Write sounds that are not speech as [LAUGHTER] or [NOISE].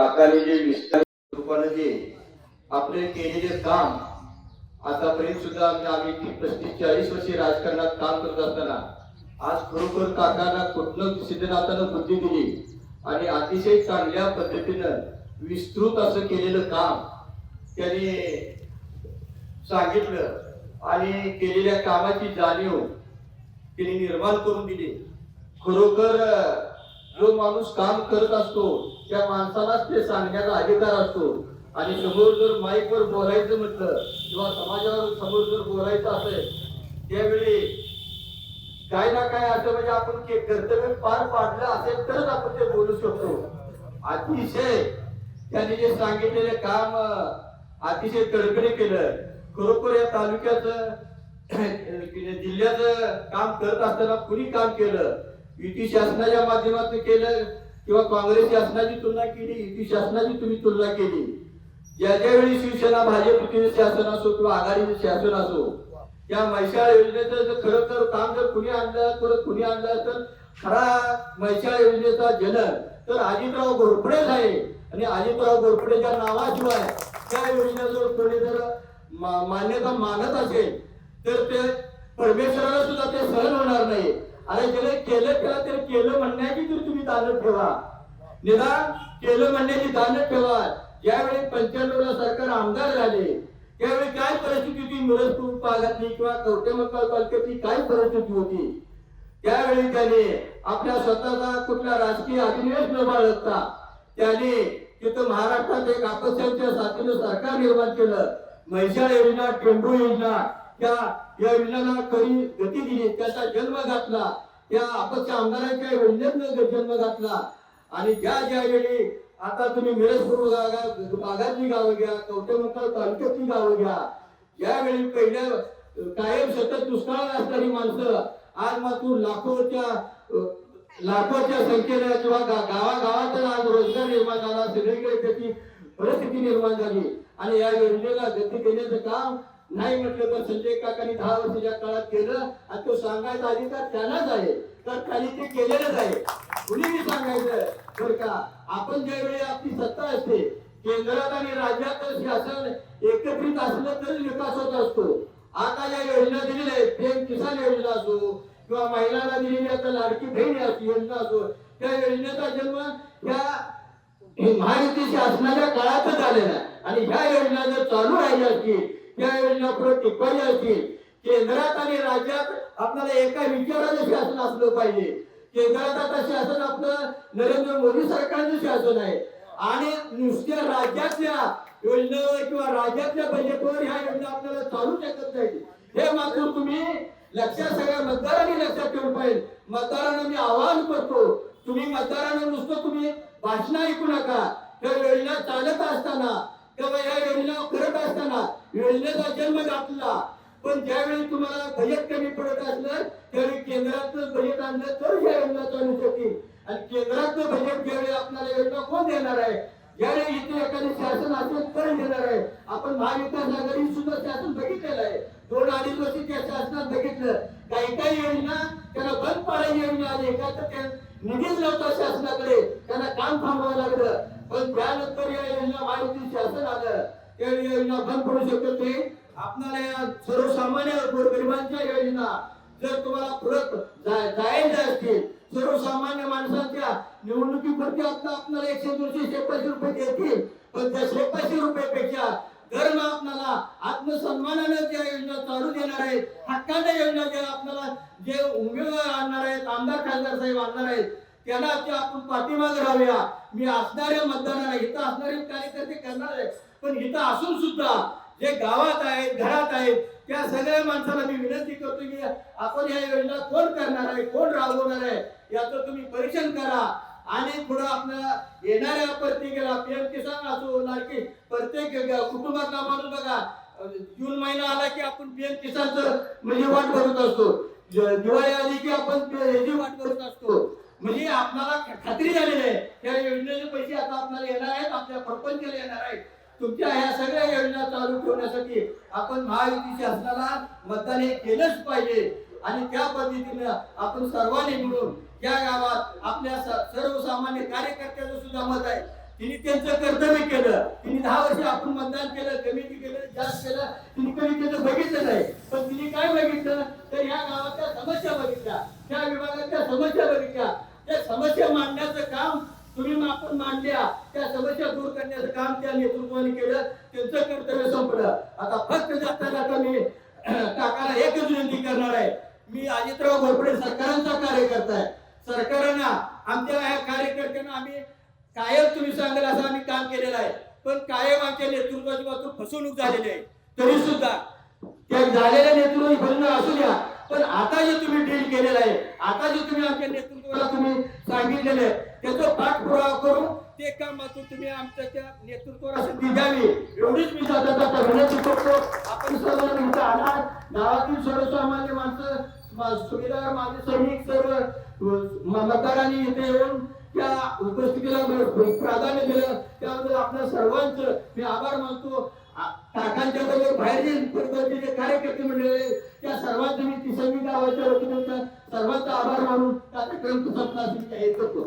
काकाने जे विस्तार रूपानं जे आपले केलेले काम आतापर्यंत सुद्धा आम्ही ती पस्तीस चाळीस वर्षे राजकारणात काम करत असताना आज खरोखर काकांना कुठलं सिद्धनाथानं बुद्धी दिली? आणि अतिशय चांगल्या पद्धतीनं विस्तृत असं केलेलं काम त्याने सांगितलं आणि केलेल्या कामाची जाणीव त्यांनी निर्माण करून दिली. खरोखर जो माणूस काम करत असतो त्या माणसालाच ते सांगण्याचा अधिकार असतो. आणि समोर जर माईकवर बोलायचं म्हटलं किंवा समाजावर समोर जर बोलायचं असेल त्यावेळी काय ना काय असं म्हणजे आपण कर्तव्य पार पाडलं असेल तरच आपण ते बोलू शकतो. अतिशय त्यांनी जे सांगितलेले काम अतिशय तडफेने केलं. खरोखर या तालुक्याचं [CLEARS THROAT] जिल्ह्याचं काम करत असताना कुणी काम केलं? युती शासनाच्या माध्यमातून केलं किंवा काँग्रेस शासनाची तुलना केली युती शासनाची तुम्ही तुलना केली. ज्या ज्यावेळी शिवसेना भाजप युतीचे शासन असो किंवा आघाडीचे शासन असो त्या मैशाळ योजनेचं जर खरं तर काम जर कुणी आणलं तर कुणी आणलं तर खरा मैशाळ योजनेचा जनक तर अजितराव घोरपडेच आहे. आणि अजितराव घोरपडेच्या नावाशिवाय त्या योजनेजवळ कोणी जर मान्यता मानत असेल तर ते परमेश्वराला सुद्धा ते सहन होणार नाही. अरे ज्याला केलं त्याला तर केलं म्हणण्याची तर तुम्ही दानत ठेवा. निदान केलं म्हणण्याची दानत ठेवा. ज्यावेळी पंच्याण्णवला सरकार आमदार झाले त्यावेळी काय परिस्थिती होती? मिरजपूर भागातली किंवा कवटेमकाळ तालुक्यातली काय परिस्थिती होती? त्यावेळी त्याने आपल्या स्वतःचा कुठला राजकीय अधिनिवेश न बाळगता त्याने तिथं महाराष्ट्रात एक अपक्षांच्या साथीनं सरकार निर्माण केलं. महिषा योजना टेंबू योजना त्या या योजनेला खरी गती दिली त्याचा जन्म घातला त्या आपच्या आमदारांच्या योजनेतनं जन्म घातला आणि ज्या ज्या वेळी आता तुम्ही मिरजपूर भागात भागातली गावं घ्या कवटेमंकाळ तालुक्यातली गावं घ्या यावेळी पहिल्या कायम सतत दुष्काळात असणारी माणसं आज मात्र लाखोच्या लाखोच्या संख्येने किंवा गा- गावागावात आज रोजगार निर्माण झाला सगळीकडे त्याची परिस्थिती निर्माण झाली. आणि या योजनेला गती देण्याचं काम नाही म्हटलं तर संजय काकांनी दहा वर्षाच्या काळात केलं. आणि तो सांगायचा अधिकार त्यांनाच आहे. तर त्यांनी ते केलेलंच आहे. कुणी मी सांगायचं? बरं का? आपण ज्यावेळी आपली सत्ता असते केंद्रात आणि राज्यात शासन एकत्रित असलं तर विकास होत असतो. आता ज्या योजना दिलेल्या आहेत. पीएम किसान योजना असो किंवा महिलांना दिलेली आता लाडकी बहीण योजना असो त्या योजनेचा जन्म या हे महायुती शासनाच्या काळातच झालेला आहे. आणि ह्या योजना जर चालू राहिल्या असतील त्या योजना पुढे टिकवायच्या असतील केंद्रात आणि राज्यात आपल्याला एका विचाराचं शासन असलं पाहिजे. केंद्रात आता शासन आपलं नरेंद्र मोदी सरकारचं शासन आहे. आणि नुसत्या राज्यातल्या योजनेवर किंवा राज्यातल्या बजेटवर ह्या योजना आपल्याला चालू शकत नाही हे मात्र तुम्ही लक्षात सगळ्या मतदारांनी लक्षात ठेवलं पाहिजे. मतदारांना मी आवाहन करतो तुम्ही मतदारांना नुसतं तुम्ही भाषण ऐकू नका. त्या योजना चालत असताना किंवा या योजना करत असताना योजनेचा जन्म घातला पण ज्यावेळी तुम्हाला बजेट कमी पडत असलं त्यावेळी केंद्राचं बजेट आणलं तर या योजना चालू शकतील आणि केंद्राचं बजेट ज्यावेळी आपल्याला योजना कोण देणार आहे ज्यावेळी इथे एखादं शासन असेल तर घेणार आहे. आपण महाविकास आघाडी सुद्धा शासन बघितलेलं आहे. दोन अडीच वर्ष त्या शासनात बघितलं. काही काही योजना त्याला बंद पाडायची योजना आली. का तर त्या निधीच नव्हता शासनाकडे. त्यांना काम थांबवावं लागलं. पण त्यानंतर या योजना महायुती शासन आलं. त्या योजना बंद पडू शकतो ते. आपल्याला या सर्वसामान्य गोरगरिबांच्या योजना जर तुम्हाला परत जायचं असतील सर्वसामान्य माणसांच्या निवडणुकीपुरती आता आपल्याला एकशे दोनशे शेपाशे रुपये देतील. पण त्या शेपाशे रुपयापेक्षा दर आपल्याला आत्मसन्मानाने ज्या योजना चालू देणार आहेत हक्काच्या योजना ज्या आपल्याला जे उमेदवार आणणार आहेत आमदार खासदार साहेब आणणार आहेत त्यांना ते आपण पाठीमागे राहूया. मी असणाऱ्या मतदारांना इथं असणारे कार्यकर्ते करणार आहे पण इथं असून सुद्धा जे गावात आहेत घरात आहेत त्या सगळ्या माणसाला मी विनंती करतो की आपण या योजना कोण करणार आहे? कोण राबवणार आहे? याचं तुम्ही परीक्षण करा. आणि पुढे आपल्या येणाऱ्या प्रत्येकाला पीएम किसान असो लाडकी प्रत्येक कुटुंबातला माणूस बघा जून महिना आला की आपण पीएम किसानचं म्हणजे वाट करत असतो. दिवाळी आली की आपण याची वाट करत असतो. म्हणजे आपल्याला खात्री झालेली आहे. या योजनेचे पैसे आता आपल्याला येणार आहेत आपल्या प्रपंचाला येणार आहेत. तुमच्या ह्या सगळ्या योजना चालू ठेवण्यासाठी आपण महायुती शासनाला मतदान हे केलंच पाहिजे. आणि त्या पद्धतीनं आपण सर्वांनी मिळून या गावात आपल्या सर्वसामान्य कार्यकर्त्याचं सुद्धा मत आहे. तिने त्यांचं कर्तव्य केलं. तिने दहा वर्ष आपण मतदान केलं कमी केलं जास्त केलं तिने कमी केलं बघितलं नाही. पण तिने काय बघितलं? तर या गावातल्या समस्या बघितल्या. त्या विभागातल्या समस्या बघितल्या. त्या समस्या मांडण्याचं काम तुम्ही आपण मांडल्या त्या समस्या दूर करण्याचं काम त्या नेतृत्वाने केलं त्यांचं कर्तव्य संपलं. आता फक्त जाता जाता मी [CLEARS THROAT] काकाला एकच विनंती करणार आहे. मी अजितराव घोरपडे सरकारांचा कार्यकर्ता आहे. सरकारांना आमच्या ह्या कार्यकर्त्यांना आम्ही कायम तुम्ही सांगाल असं आम्ही काम केलेलं आहे. पण कायम आमच्या नेतृत्वाची बाजू फसवणूक झालेली आहे. तरी सुद्धा त्या झालेल्या नेतृत्व फसवणूक असू द्या. पण आता जे तुम्ही डील केलेलं आहे आता जे तुम्ही आमच्या नेतृत्वाला तुम्ही सांगितलेलं आहे त्याचा पाठपुरावा करून ते काम मात्र तुम्ही आमच्या त्या नेतृत्वाला संधी द्यावी एवढीच मी जाता विनंती करतो आपण सर्व इथं आला गावातील सर्वसामान्य माणसं सुभेदार माझे सैनिक सर्व मतदारांनी इथे येऊन त्या उपस्थितीला प्राधान्य दिलं. त्याबद्दल आपल्या सर्वांचं मी आभार मानतो. काकांच्या बरोबर बाहेर जे पद्धतीचे कार्यकर्ते मंडळी त्या सर्वांचं मी तिसरी गावाच्या वतीनं सर्वांचा आभार मानून कार्यक्रम संपला येत करतो.